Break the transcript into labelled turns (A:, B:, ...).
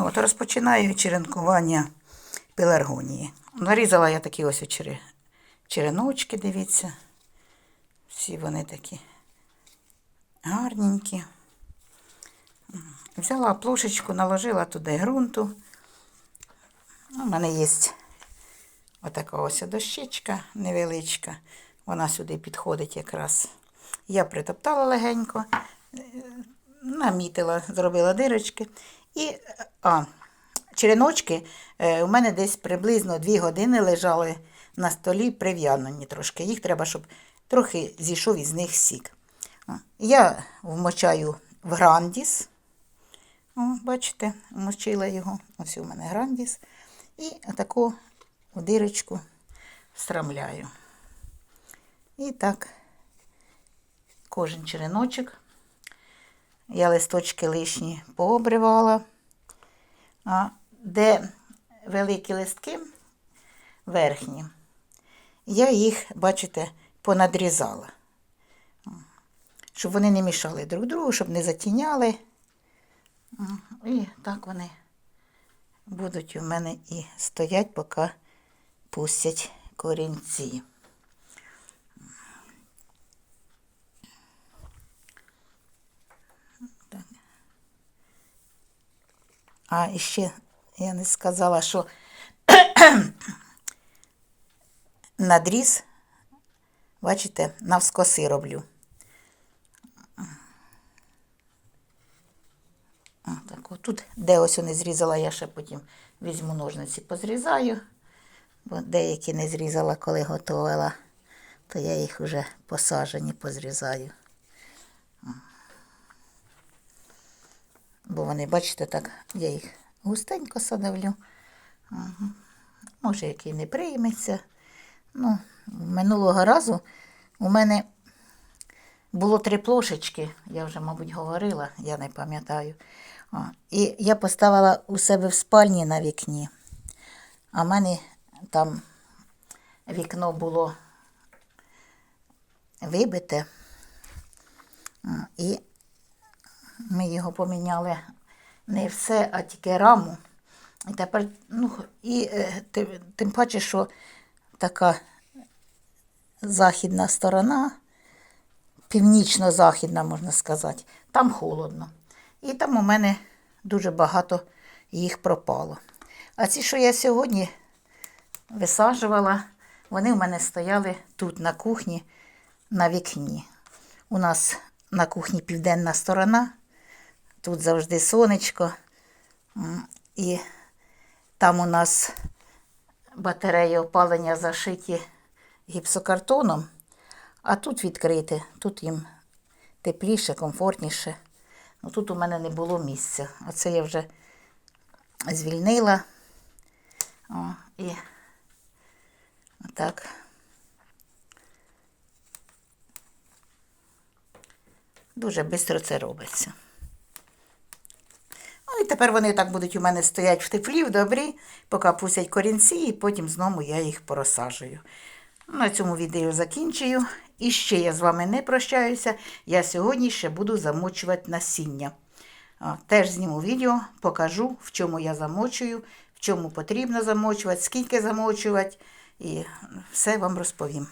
A: Ну, от розпочинаю черенкування пеларгонії. Нарізала я такі ось чере... череночки, дивіться. Всі вони такі гарненькі. Взяла плошечку, наложила туди ґрунту. У мене є отака ось дощечка невеличка. Вона сюди підходить якраз. Я притоптала легенько, намітила, зробила дирочки. І а, череночки е, у мене десь приблизно 2 години лежали на столі прив'янені трошки. Їх треба, щоб трохи зійшов із них сік. Я вмочаю в грандіс. О, бачите, вмочила його. Ось у мене грандіс. І отаку в дирочку страмляю. І так, кожен череночок. Я листочки лишні пообривала. А де великі листки верхні, я їх, бачите, понадрізала. Щоб вони не мішали друг другу, щоб не затіняли. І так вони будуть у мене і стоять, поки пустять корінці. А ще я не сказала, що надріз, бачите, навскоси роблю. Так, отут, де ось не зрізала, я ще потім візьму ножниці, позрізаю, бо деякі не зрізала, коли готувала, то я їх вже посажені позрізаю. Бо вони, бачите, так, я їх густенько садовлю. Ага. Може, який не прийметься. Ну, минулого разу у мене було три плошечки, я вже, мабуть, говорила, я не пам'ятаю. І я поставила у себе в спальні на вікні. А в мене там вікно було вибите. І ми його поміняли не все, а тільки раму. І тепер, ну, і е, тим, тим паче, що така західна сторона, північно-західна, можна сказати, там холодно. І там у мене дуже багато їх пропало. А ці, що я сьогодні висаджувала, вони в мене стояли тут, на кухні, на вікні. У нас на кухні південна сторона, тут завжди сонечко. І там у нас батареї опалення зашиті гіпсокартоном, а тут відкрите, тут їм тепліше, комфортніше. Ну, тут у мене не було місця. Оце я вже звільнила. О, і так. Дуже швидко це робиться. Тепер вони так будуть у мене стоять в теплі, в добрі, поки пустять корінці, і потім знову я їх порозсаджую. На цьому відео закінчую. І ще я з вами не прощаюся. Я сьогодні ще буду замочувати насіння. Теж зніму відео, покажу, в чому я замочую, в чому потрібно замочувати, скільки замочувати, і все вам розповім.